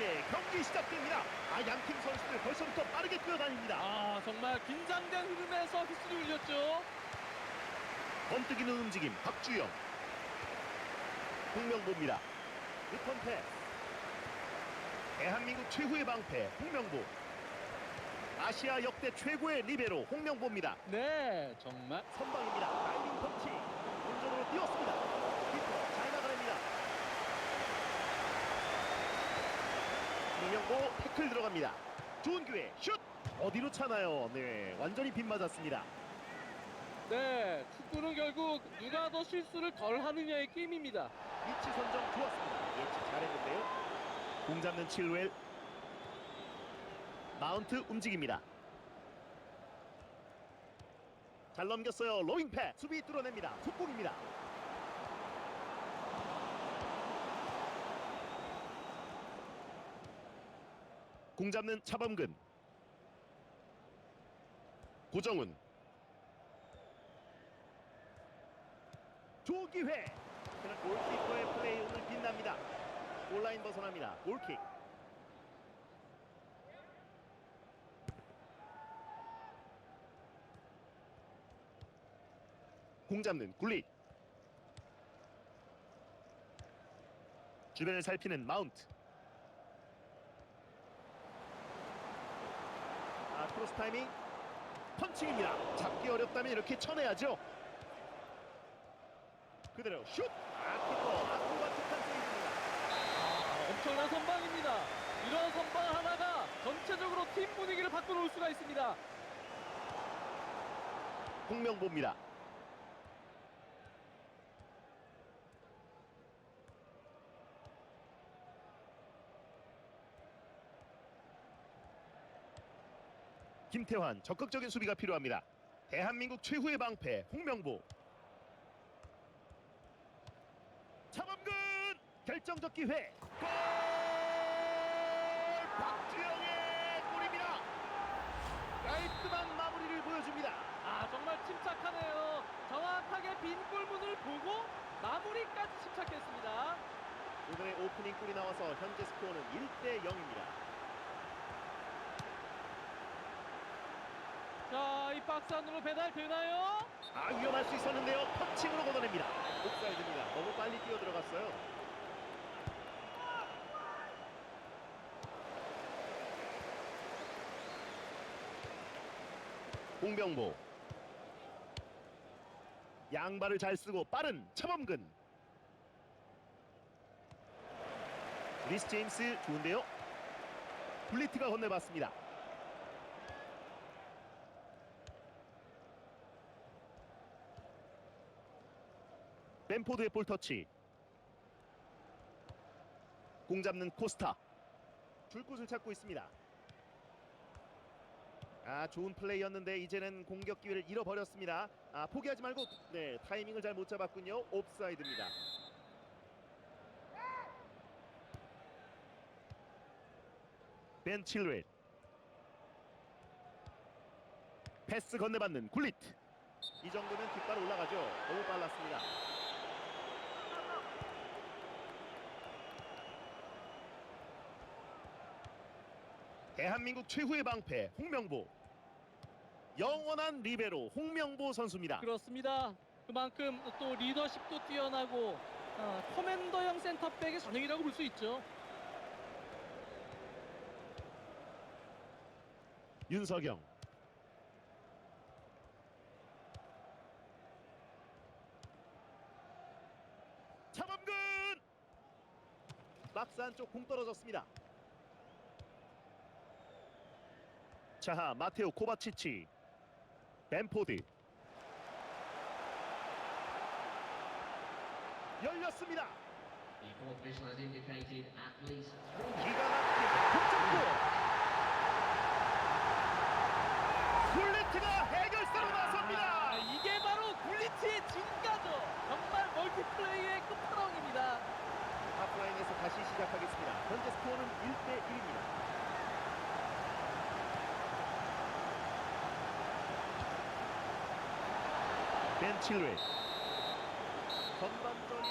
함께 경기 시작됩니다. 아, 양팀 선수들 벌써부터 빠르게 뛰어다닙니다. 아 정말 긴장된 흐름에서 휘슬이 울렸죠. 번뜩이는 움직임 박주영. 홍명보입니다. 패스. 대한민국 최후의 방패 홍명보. 아시아 역대 최고의 리베로 홍명보입니다. 네 정말. 선방입니다. 다이빙 펀치. 오른쪽으로 뛰었습니다 히터 잘 나가냅니다 홍명보 태클 들어갑니다 좋은 기회 슛 어디로 차나요 네 완전히 빗 맞았습니다 네 축구는 결국 누가 더 실수를 덜 하느냐의 게임입니다. 위치 선정 좋았습니다. 예측 잘했는데요. 공 잡는 칠웰. 마운트 움직입니다. 잘 넘겼어요. 로잉 패. 수비 뚫어냅니다. 속공입니다. 공 잡는 차범근. 고정훈. 좋은 기회. 그는 골키퍼의 플레이 오늘 빛납니다. 골라인 벗어납니다. 골킥. 공 잡는 굴릿. 주변을 살피는 마운트. 아 크로스 타이밍. 펀칭입니다. 잡기 어렵다면 이렇게 쳐내야죠. 그대로 슛! 아, 키퍼 아크로바틱한 세이브입니다. 아, 엄청난 선방입니다. 이런 선방 하나가 전체적으로 팀 분위기를 바꿔놓을 수가 있습니다. 홍명보입니다. 김태환 적극적인 수비가 필요합니다. 대한민국 최후의 방패 홍명보. 차범근 결정적 기회. 골! 박주영의 골입니다. 깔끔한 마무리를 보여줍니다. 아 정말 침착하네요. 정확하게 빈 골문을 보고 마무리까지 침착했습니다. 오늘의 오프닝 골이 나와서 현재 스코어는 1대 0입니다. 자, 이 박스 안으로 배달 되나요? 아 위험할 수 있었는데요. 터칭으로 걷어냅니다. 옵사이드입니다. 너무 빨리 뛰어 들어갔어요. 홍병보 양발을 잘 쓰고 빠른 차범근 리스 제임스 좋은데요. 블리트가 건네봤습니다. 벤포드의 볼 터치. 공 잡는 코스타. 줄 곳을 찾고 있습니다. 아 좋은 플레이였는데 이제는 공격 기회를 잃어버렸습니다. 아 포기하지 말고 네 타이밍을 잘 못 잡았군요. 옵사이드입니다. 벤 칠웰 패스 건네받는 굴리트 이 정도면 뒷발 올라가죠. 너무 빨랐습니다. 대한민국 최후의 방패 홍명보 영원한 리베로 홍명보 선수입니다. 그렇습니다. 그만큼 또 리더십도 뛰어나고 아, 커맨더형 센터백의 전형이라고 볼 수 있죠. 윤석영 차범근 박스 안쪽 공 떨어졌습니다. 자하 마테오 코바치치 벤포드 열렸습니다. 기가 막힌 동점골 굴리트가 해결사로 아, 나섭니다. 이게 바로 굴리트의 진가죠. 정말 멀티플레이의 끝판왕입니다. 하프라인에서 다시 시작하겠습니다. 현재 스코어는 1대 1입니다. 벤 칠웰 전반전이.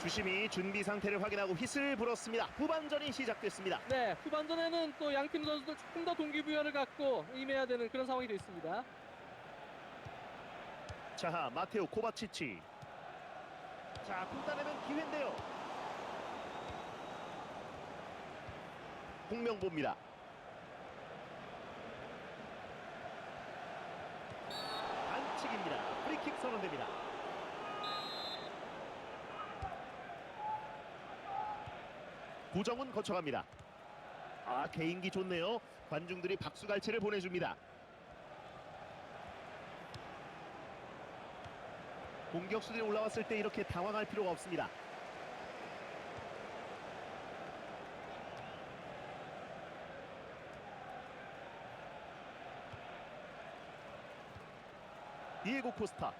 주심이 준비 상태를 확인하고 휘슬 불었습니다. 후반전이 시작됐습니다. 네, 후반전에는 또 양 팀 선수들 조금 더 동기부여를 갖고 임해야 되는 그런 상황이 됐습니다. 자, 마테오 코바치치. 자, 공 따내면 기회인데요. 홍명보입니다. 반칙입니다. 프리킥 선언됩니다. 구정훈 거쳐갑니다. 아, 개인기 좋네요. 관중들이 박수갈채를 보내줍니다. 공격수들이 올라왔을 때 이렇게 당황할 필요가 없습니다. 디에고 코스타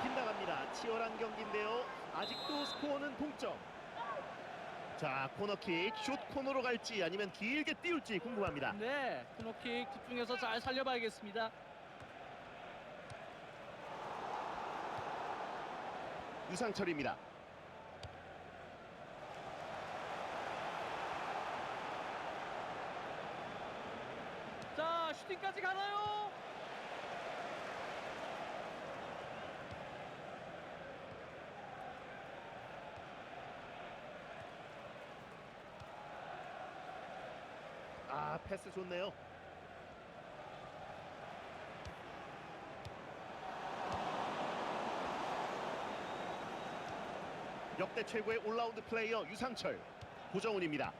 빗나갑니다. 치열한 경기인데요. 아직도 스코어는 동점. 자 코너킥 슛 코너로 갈지 아니면 길게 띄울지 궁금합니다. 네, 코너킥 집중해서 잘 살려봐야겠습니다. 유상철입니다. 자, 슈팅까지 가나요? 아 패스 좋네요. 역대 최고의 올라운드 플레이어 유상철 고정훈입니다.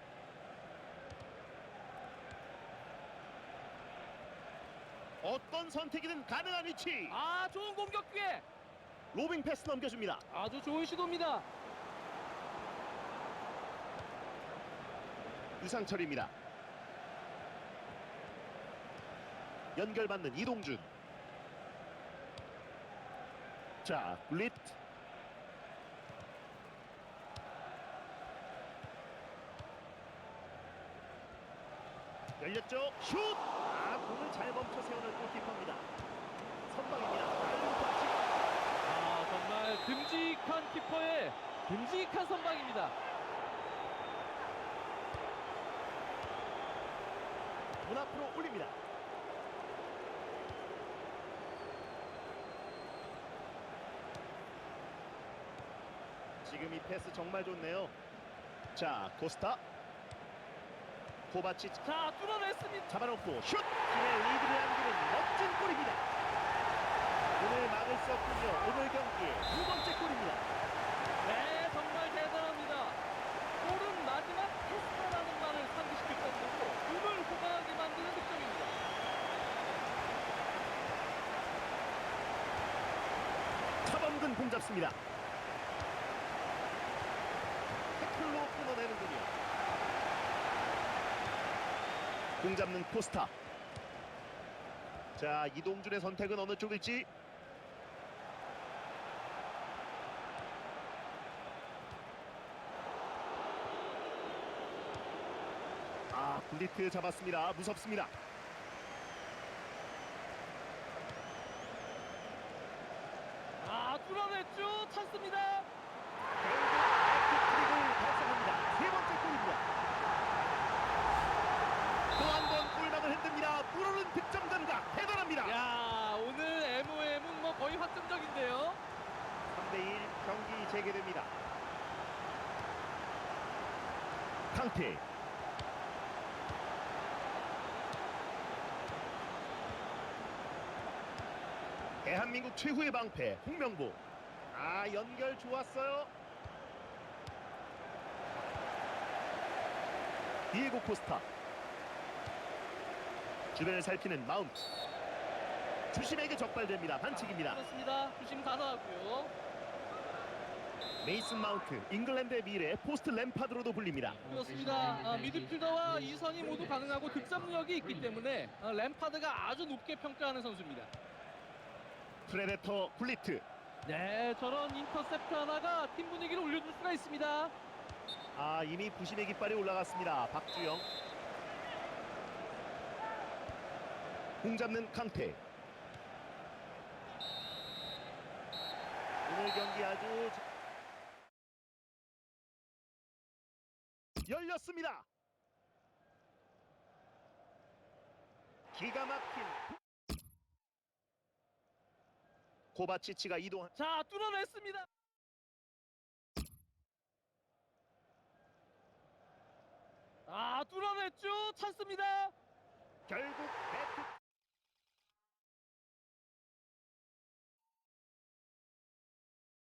어떤 선택이든 가능한 위치 아, 좋은 공격 기회. 로빙 패스 넘겨줍니다. 아주 좋은 시도입니다. 유상철입니다. 연결받는 이동준. 자, 릿. 열렸죠? 슛! 아, 공을 잘 멈춰 세우는 골키퍼입니다. 선방입니다. 아, 정말 듬직한 키퍼의 듬직한 선방입니다. 문 앞으로 올립니다. 지금 이 패스 정말 좋네요. 자, 코스타. 코바치 자, 뚫어냈습니다. 잡아놓고 슛! 팀의 리드를 안기는 멋진 골입니다. 오늘 막을 수 없군요. 오늘 경기의 두 번째 골입니다. 네, 정말 대단합니다. 골은 마지막 패스라는 말을 상기시킬 정도로 꿈을 호강하게 만드는 득점입니다. 차범근 공 잡습니다. 태클로 끊어내는군요. 공 잡는 코스타. 자 이동준의 선택은 어느 쪽일지. 아 굴리트 잡았습니다. 무섭습니다. 아, 뚫어냈죠. 찬스입니다. 결국 해트트릭을 달성합니다. 세 번째 골입니다. 또 한 번 골망을 흔듭니다. 불어는 득점 감각 대단합니다. 야, 오늘 MOM은 뭐 거의 확정적인데요. 3대1 경기 재개됩니다. 강태. 대한민국 최후의 방패 홍명보. 아 연결 좋았어요. 디에고 코스타. 주변을 살피는 마운트 주심에게 적발됩니다. 반칙입니다. 그렇습니다. 주심 다 나왔고요. 메이슨 마운트 잉글랜드의 미래 포스트 램파드로도 불립니다 그렇습니다. 아, 미드필더와 이선이 모두 가능하고 득점력이 있기 때문에 아, 램파드가 아주 높게 평가하는 선수입니다. 프레데터 굴리트 네, 저런 인터셉트 하나가 팀 분위기를 올려줄 수가 있습니다. 아 이미 부심의 깃발이 올라갔습니다 박주영 공 잡는 강태 오늘 경기 아주 열렸습니다. 기가 막힌 코바치치가 이동 자, 뚫어냈습니다. 아, 뚫어냈죠. 찬스입니다. 결국 배트